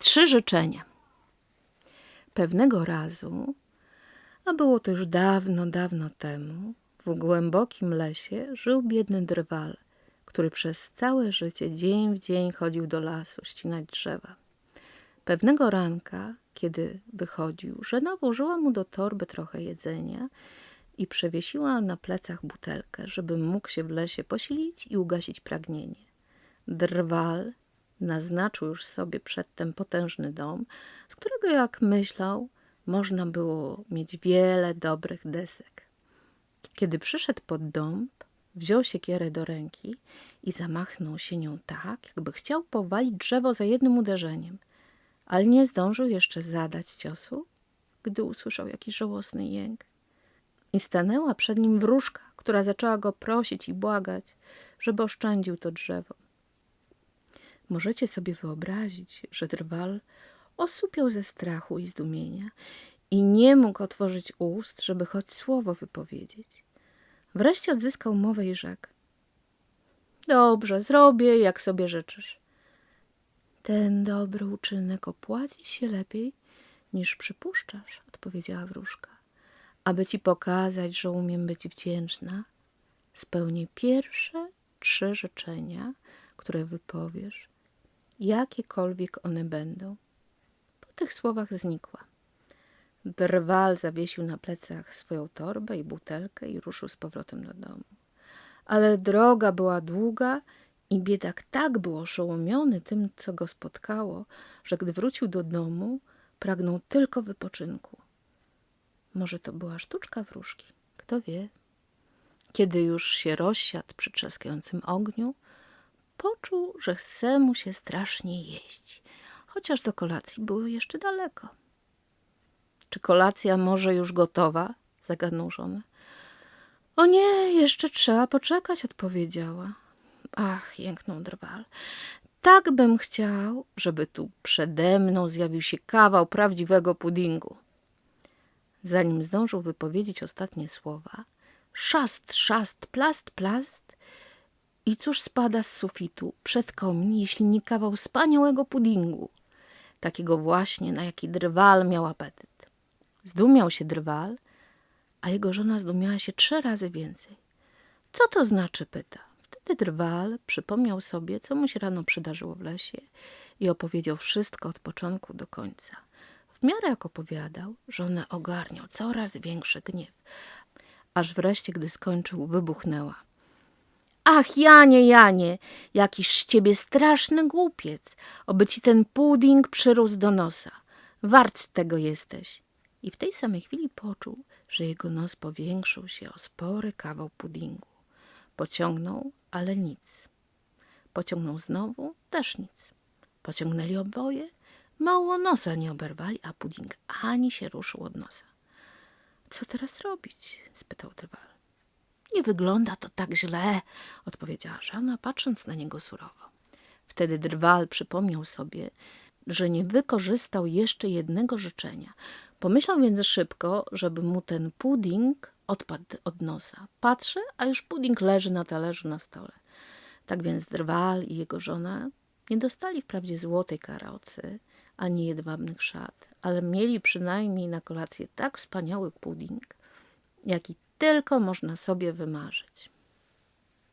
Trzy życzenia. Pewnego razu, a było to już dawno, dawno temu, w głębokim lesie żył biedny drwal, który przez całe życie dzień w dzień chodził do lasu ścinać drzewa. Pewnego ranka, kiedy wychodził, żena włożyła mu do torby trochę jedzenia i przewiesiła na plecach butelkę, żeby mógł się w lesie posilić i ugasić pragnienie. Drwal naznaczył już sobie przedtem potężny dom, z którego, jak myślał, można było mieć wiele dobrych desek. Kiedy przyszedł pod dąb, wziął siekierę do ręki i zamachnął się nią tak, jakby chciał powalić drzewo za jednym uderzeniem, ale nie zdążył jeszcze zadać ciosu, gdy usłyszał jakiś żałosny jęk. I stanęła przed nim wróżka, która zaczęła go prosić i błagać, żeby oszczędził to drzewo. Możecie sobie wyobrazić, że drwal osupiał ze strachu i zdumienia i nie mógł otworzyć ust, żeby choć słowo wypowiedzieć. Wreszcie odzyskał mowę i rzekł. Dobrze, zrobię, jak sobie życzysz. Ten dobry uczynek opłaci się lepiej, niż przypuszczasz, odpowiedziała wróżka. Aby ci pokazać, że umiem być wdzięczna, spełnię pierwsze trzy życzenia, które wypowiesz, jakiekolwiek one będą. Po tych słowach znikła. Drwal zawiesił na plecach swoją torbę i butelkę i ruszył z powrotem do domu. Ale droga była długa i biedak tak był oszołomiony tym, co go spotkało, że gdy wrócił do domu, pragnął tylko wypoczynku. Może to była sztuczka wróżki, kto wie. Kiedy już się rozsiadł przy trzaskającym ogniu, poczuł, że chce mu się strasznie jeść, chociaż do kolacji było jeszcze daleko. Czy kolacja może już gotowa? zagadnął żonę. O nie, jeszcze trzeba poczekać, odpowiedziała. Ach, jęknął drwal. Tak bym chciał, żeby tu przede mną zjawił się kawał prawdziwego puddingu. Zanim zdążył wypowiedzieć ostatnie słowa, szast, szast, plast, plast i cóż spada z sufitu przed komin, jeśli nie kawał wspaniałego puddingu, takiego właśnie, na jaki drwal miał apetyt. Zdumiał się drwal, a jego żona zdumiała się trzy razy więcej. Co to znaczy, pyta. Wtedy drwal przypomniał sobie, co mu się rano przydarzyło w lesie i opowiedział wszystko od początku do końca. W miarę jak opowiadał, żonę ogarniał coraz większy gniew, aż wreszcie, gdy skończył, wybuchnęła. Ach, Janie, Janie, jakiś z ciebie straszny głupiec, oby ci ten pudding przyrósł do nosa. Wart tego jesteś. I w tej samej chwili poczuł, że jego nos powiększył się o spory kawał puddingu. Pociągnął, ale nic. Pociągnął znowu, też nic. Pociągnęli oboje, mało nosa nie oberwali, a pudding ani się ruszył od nosa. Co teraz robić? spytał drwal. Nie wygląda to tak źle, odpowiedziała żona, patrząc na niego surowo. Wtedy drwal przypomniał sobie, że nie wykorzystał jeszcze jednego życzenia. Pomyślał więc szybko, żeby mu ten pudding odpadł od nosa. Patrzy, a już pudding leży na talerzu na stole. Tak więc drwal i jego żona nie dostali wprawdzie złotej karocy, ani jedwabnych szat, ale mieli przynajmniej na kolację tak wspaniały pudding, jaki tylko można sobie wymarzyć.